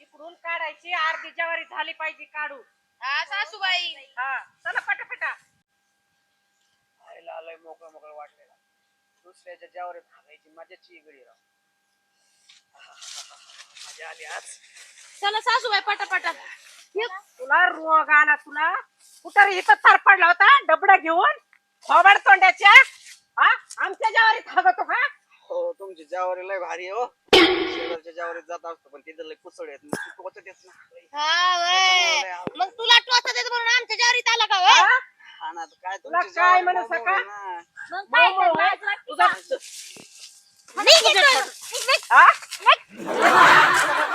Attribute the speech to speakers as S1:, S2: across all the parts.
S1: इकडून काढायची अर्धी ज्वारी झाली पाहिजे काढू
S2: हा सासूबाई.
S1: हा चला पटापटा.
S3: आईला आलंय मोकळं मोकळं वाटलेला. दुसऱ्याच्या ज्यावर थांबायची मजाची वेगळी राव. मजा आली आज.
S2: चला सासूबाई पटापटा.
S1: तुला रोग आला तुला? कुठं रे इथं थार पडला होता डबडा घेऊन? थोबाड तोंडाच्या? हा आमच्या ज्वारी थांबतो का
S3: हो तुमची ज्यावरी लय भारी आहे हो शेजारच्या ज्यावरीत जात असतो पण तिथं लय कुसळ येत नाही टोचत येत ना
S2: हा वय. मग तुला टोचा देत म्हणून आमच्या ज्वारीत आला का वय
S1: हा?
S3: हा ना, काय
S1: तुला
S3: तुमची
S1: काय
S3: ज्वारी
S1: म्हणू
S3: मऊ-मऊ
S1: सका?
S3: आहे ना.
S2: मग काय
S1: मऊ-मऊ
S2: करणार?
S1: आहे.
S2: तुला वाटतं
S1: तुझा
S2: का? निघ इथून. निघ, निघ.
S1: हा?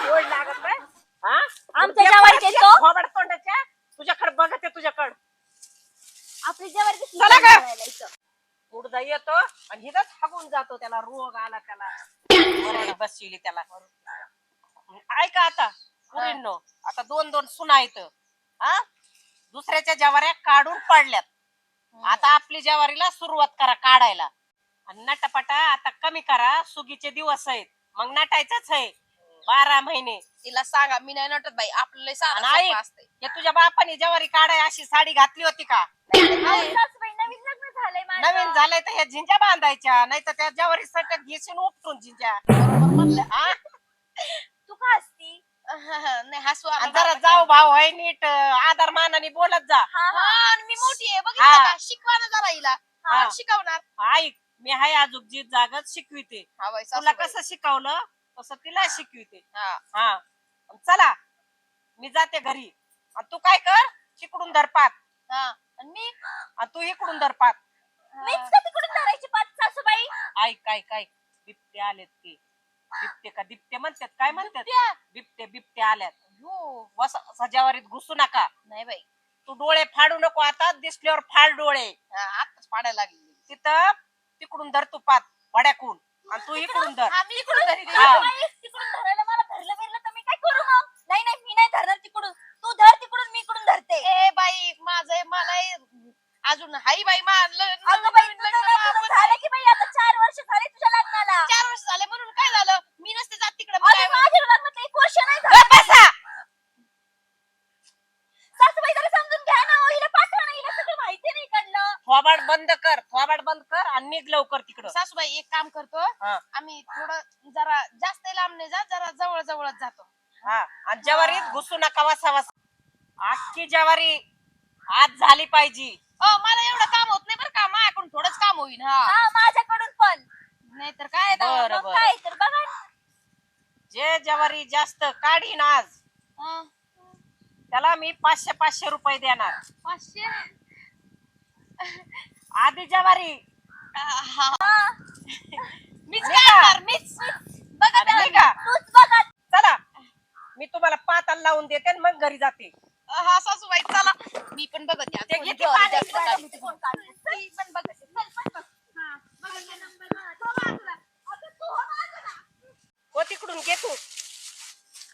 S1: गोड लागत नाही हा
S2: आमच्या
S1: उद्या
S2: ज्वारीत
S1: परत
S2: येतो.
S1: थोबाड तोंडाच्या तुझ्याकडे बघत आहे तुझ्याकडे
S2: आपली ज्वारी दिसली
S1: चला
S2: का?
S1: का? उडदा येतो आणि हिथंच हागून जातो त्याला रोग आला त्याला. बसविली त्याला. ऐका आता पुरींनो आता दोन दोन सुना आहेत हा दुसऱ्याच्या जवाऱ्या काढून पडल्यात. आता आपली जवारीला सुरुवात करा काढायला. आणि नटापटा आता कमी करा सुगीचे दिवस आहेत. मग नटायचंच आहे. बारा महिने.
S2: तिला सांगा मी नाही नटत बाई आपलं लय साधं
S1: आणि
S2: सोपं
S1: ऐक,
S2: असतंय.
S1: हे तुझ्या बापाने जवारी काढाय अशी साडी घातली होती का.
S2: नवीन झालंय
S1: तर ह्या झिंजा बांधायच्या नाही तर त्या जवारी सटक घेशील उपटून झिंजा बरोबर म्हणलं, हा?
S2: तू का असती नाही हसू
S1: जरा. जाऊ भाऊ आहे नीट अं, आदर मानाने बोलत जा
S2: हा, आणि मी मोठी आहे
S1: हा.
S2: बघितलं का शिकवा ना जरा हिला
S1: हा.
S2: हा, शिकवणार
S1: ऐक मी हाय अजून जी जागत शिकविते
S2: हा बाई
S1: तुला
S2: सासूबाई.
S1: कसं शिकवलं तसं तिला शिकविते
S2: हा.
S1: हा चला मी जाते घरी तू काय कर तिकडून धरपात
S2: हा. आणि मी
S1: तू इकडून धरपात
S2: मीच का तिकडून धरायची पाच सासूबाई?
S1: ऐक ऐक ऐक. बिबटे आलेत ते. बिबटे का दिपटे म्हणतात? काय म्हणतात?
S2: बिबट्या?
S1: बिबटे बिबटे आल्यात.
S2: हो
S1: वस सजावारीत घुसू नका.
S2: नाही बाई.
S1: तू डोळे फाडू नको आता. दिसल्यावर फाड डोळे.
S2: हा, आताच पाडायला लागली
S1: तिथं तिकडून धर तू पात वड्याकून. आणि तू इकडून धर.
S2: इकडून धरी.
S1: हा.
S2: सासूबाई, तिकडून धरायला मला धरलं बिरलं तर मी काय करू मग नाही नाही मी नाही धरणार तिकडून तू धर तिकडून मी इकडून धरते ए बाई माझं मला अजून हाई बाई झालं की बाई आता चार वर्ष झाले तुझ्या लग्नाला चार वर्ष झाले म्हणून काय झालं मी नसते जात तिकडे माझ्या लग्नात एक वर्ष नाही
S1: गप बसा.
S2: सासूबाई जरा समजून घ्या ना हिला पाठवा ना हिला सगळं माहिती नाही कडलं
S1: थोबाड बंद कर. थोबाड बंद कर आणि निघ लवकर तिकडं.
S2: सासूबाई एक काम करतो.
S1: हा.
S2: आम्ही थोडं जरा जास्त लांब नाही जात जरा जवळ जवळच जातो.
S1: हा. आणि जवारीत घुसू नका वसा वसा अख्खी जवारी आज झाली पाहिजे.
S2: अ मला एवढं काम होत नाही बरं का. माझ्याकडून थोडंच काम होईल हा. माझ्याकडून पण. काय आता,
S1: बरं,
S2: मग
S1: बरं.
S2: काय तर बघा.
S1: जे जवारी जास्त काढीन आज
S2: हा,
S1: त्याला मी पाचशे पाचशे रुपये देणार.
S2: पाचशे?
S1: आधी जवारी
S2: हा. मीच
S1: नाही का?
S2: मीच बघा त्याला.
S1: नाही का?
S2: तूच बघा
S1: चला मी तुम्हाला पाताल लावून देते आणि मग घरी जाते
S2: हा सासूबाई चला मी पण बघते
S1: ते किती पाणी
S2: जास्त
S1: काढलं
S2: कोण काढली. मी पण बघते चल, चल, चल. हा, बघा number ला. तो बाजूला. अगं, तू हो बाजूला.
S1: हो तिकडून घे तू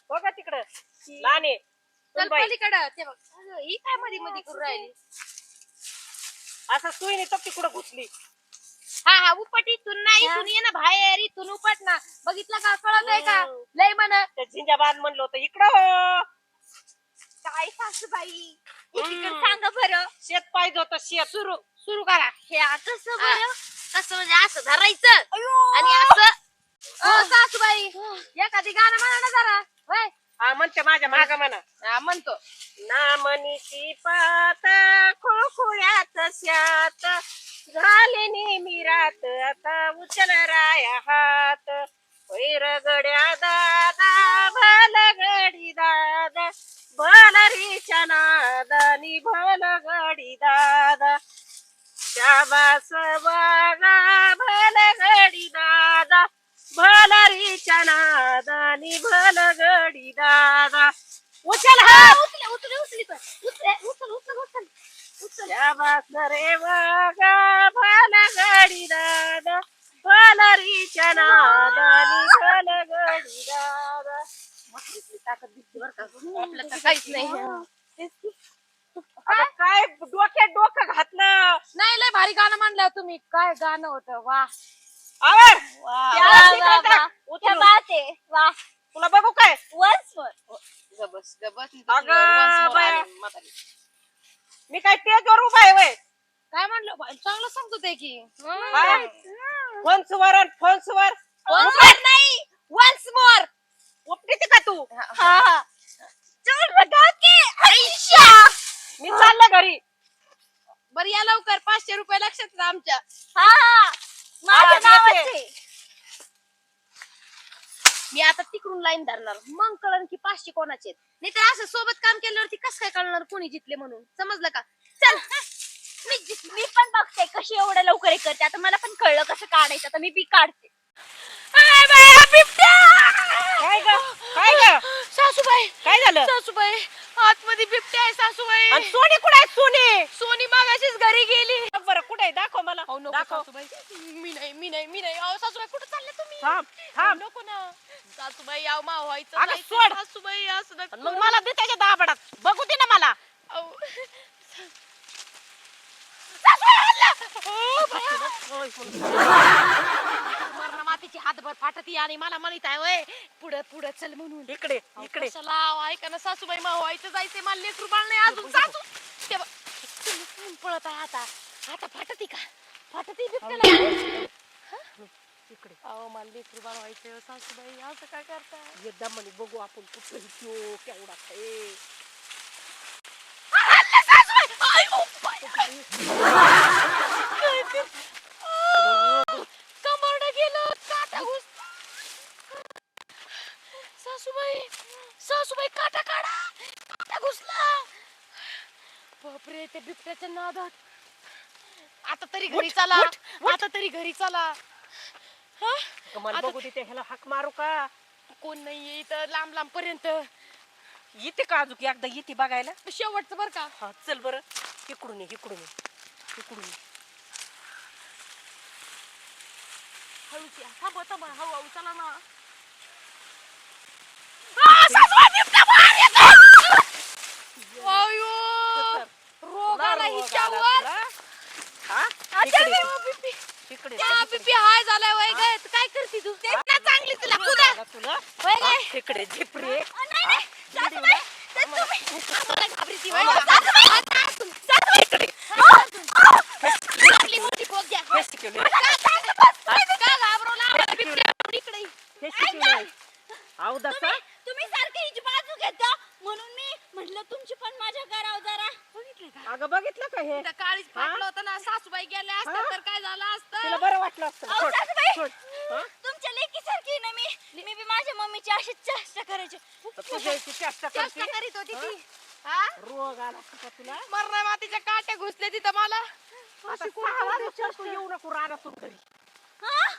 S1: हो का तिकडं लहाने
S2: चल
S1: बाई
S2: पलीकडं ते बघ अगं, ही काय मध्ये मध्ये करू राहिली
S1: असं सुईने तर तिकडं घुसली.
S2: हा हा उपट इथून नाही इथून ये ना बाहेर इथून उपट ना. बघितलं का? कळत आहे का. लय म्हण.
S1: त्या झिंजाबाद म्हणलं होतं इकडं. हो
S2: काय सासूबाई? एकीकडे. सांगा बरं.
S1: शेत पाहिजे होतं शेत.
S2: सुरू सुरू करा. हे कसं बरं? कसं म्हणजे असं धरायचं. आणि असं अ, सासूबाई एखादी गाणं म्हणा ना जरा. होय.
S1: हा म्हणते माझ्या माग म्हणा.
S2: हा, म्हणतो.
S1: नामनीची पात खोखुळ्यात श्यात. झाले नेहमी रात आता उचल राया उचले
S2: उचले उचली पण उचले उचल उचल उचल उचल
S1: शाबास रे वागा भलगडी दादा भलरीच्या नादानी भलगडी दादा ताकद दिसते बरं का
S2: आपलं तर काहीच नाही
S1: अगं काय डोक्यात डोकं घातलं
S2: नाही लय भारी गाणं म्हणलं तुम्ही काय गाणं होतं वा
S1: आवर
S2: वा, वा, वा,
S1: करता.
S2: वा.
S1: उचलून.
S2: क्या बात आहे वा
S1: तुला बघू काय
S2: वन्स मोर
S4: गबस गबस
S1: अगं बाया. मी काय तेजवर उभा आहे वय
S4: काय म्हणलं बाई? चांगलं सांगतो ते की.
S1: फोनसवर फोनसवर
S2: वन्स नाही वन्स मोर
S1: उपटीते का तू? मी चाललं घरी.
S4: बरं या लवकर. पाचशे रुपये लक्षात राहा आमच्या.
S2: हा हा. माझ्या
S1: हा.
S2: नावाचे.
S4: मी आता तिकडून लाईन धरणार. मग कळण की पाचशे कोणाचे नाही तर असं सोबत काम केल्यावरती कसं काय कळणार कोणी जितले म्हणून? समजलं का?
S2: चल मी मी पण बघते कशी एवढ्या लवकर हे करते. आता मला पण कळलं कसं काढायचं. आता मी बी काढते.
S1: काय ग? काय ग?
S4: सासूबाई!
S1: काय झालं?
S4: सासूबाई! आतमध्ये बिबटे आहे सासूबाई.
S1: आणि सोनी कुठे आहे? सोनी.
S4: सोनी मागाशीच घरी गेली.
S1: बरं कुठे आहे? दाखव मला.
S4: अहो नको
S1: दाखव.
S4: सासूबाई. मी नाही मी नाही मी नाही. अहो सासूबाई कुठे चालले तुम्ही?
S1: थांब थांब.
S4: नको ना. सासूबाई अहो मा व्हायचं
S1: अगं,
S4: जायचं.
S1: सोड.
S4: सासूबाई असं
S1: आणि मला दे त्याच्या दाबडात. बघू दे ना मला.
S4: अहो. मातीची हातभर फाटती आणि मला म्हणत आहे वय पुढं पुढं चल म्हणून.
S1: इकडे इकडे.
S4: अहो, ऐका ना सासूबाई मा व्हायचं जायचंय मला लेकरू बाळ नाही अजून सासू. ते बघ, तुम्ही कोण पळत आहे आता? आता फाटती का? फाटती बिबट्याला
S1: इकडे.
S4: अहो मला लेकरू बाळ व्हायचंय हो, सासूबाई असं काय करताय?
S1: एकदा म्हणे बघू आपण कुठे त्यो केवढा आहे
S4: कमरड गेलं काटा घुस सासूबाई काटा काढा. काटा घुसला. बापरे ते बिबट्याच्या नादात. आता तरी घरी चला. आता तरी घरी चला. हा?
S1: मला
S4: आता
S1: बघू ह्याला हाक मारू का?
S4: कोण नाहीये इथं लांब लांब पर्यंत.
S1: येते का अजून? एकदा येते बघायला.
S4: शेवटचं बर का?
S1: हा चल बरं. इकडून ये इकडून ये. इकडून ये.
S4: हळूच या थांबा. थांबा हळूहळू चला ना. अयो रोग
S1: तुला
S4: आला
S1: रोग आला
S4: हिच्यावर
S1: तुला?
S4: आता
S1: इकडे
S4: मी
S1: ये.
S4: बिपी.
S1: इकडे
S4: त्या
S1: ये,
S4: बिपी हाय झालाय वय? काय काय करते तू? ते? ना चांगली तुला
S1: रोग
S4: कुदा
S1: आला तुला?
S4: वय? काय
S1: इकडे झिपरे.
S2: नाही नाही सासूबाई ते तुम्ही
S4: मला घाबरीती वय
S1: हा.
S4: का? आता असून, सासूबाई.
S1: इकडे
S4: आपली मोठी पोग द्या.
S1: हेच केलं
S4: का घाबरवला आम्हाला बिबट्या? इकडे ये.
S1: हेच केलं आऊ दसा
S2: तुम्ही सारखं हिची बाजू घेता म्हणून मी म्हटलं तुमची पण माझ्या घरावर जरा
S4: बघितलं का?
S1: अगं बघितलं का हे
S4: त्या काळीच फाटलं होतं ना सासूबाई गेल्या
S1: हा?
S4: झालं
S1: तिला
S4: असतं
S1: बरं वाटलं असतं
S2: अहो,
S1: सोड,
S2: सासूबाई.
S1: सोड. हा?
S2: तुमच्या लेकीसारखी ना मी मी बी माझ्या मम्मीची अशीच चेष्टा करायची
S1: तर तुझ्या इथे चेष्टा
S4: चेष्टा
S1: करते
S4: करीत होती? ती हा
S1: रोग आला का तुला
S4: मरणा मातीच्या काट्या घुसल्या तिथं मला
S1: आता
S4: अशी
S1: सहा वाजता? तू येऊ नको रानातून घरी
S2: हा?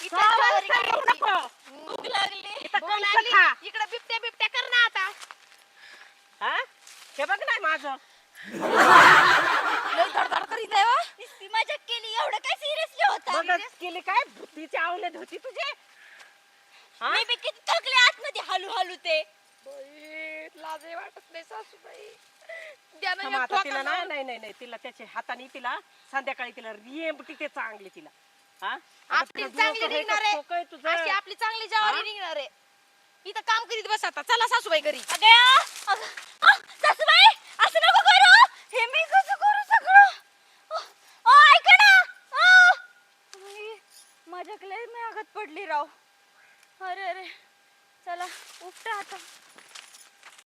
S4: इथं
S1: सहा
S4: ज्वारी
S1: वाजता येऊ
S4: काढायची.
S1: नको
S2: भूक लागली
S1: इथं
S4: भूक
S1: कंस
S4: लागली.
S1: खा.
S4: इकडे बिबट्या बिबट्या कर ना आता
S1: हा? हे बघ नाही माझं
S4: लय धडधड करीत आहे वा.
S2: ती मजा केली एवढं काय सिरियसली होता
S1: मग केली काय भूतीची आवलेत होती तुझे हा?
S2: मी बी किती थकले आतमध्ये हलू हलू ते
S4: वाटत नाही सासूबाई द्या ना
S1: थांब
S4: एक
S1: आता तिला
S4: ठोका
S1: नाही
S4: लावून.
S1: नाही नाही नाही तिला त्याच्या हाताने तिला संध्याकाळी तिला रेंब तिथे चांगली तिला हा
S4: आपली चांगली
S1: हे
S4: निघणार
S1: आहे. तुझं?
S4: अशी आपली चांगली जवारी
S1: हा?
S4: निघणार आहे इथं काम करीत बस आता चला सासूबाई घरी
S2: अगं, अगं, अ, सासूबाई असं नको करू हे मी कसं करू सगळं अ, अ, ऐका ना अ. बाई, माझ्याकडे मी आघात पडली राव अरे अरे. चला उपटा आता.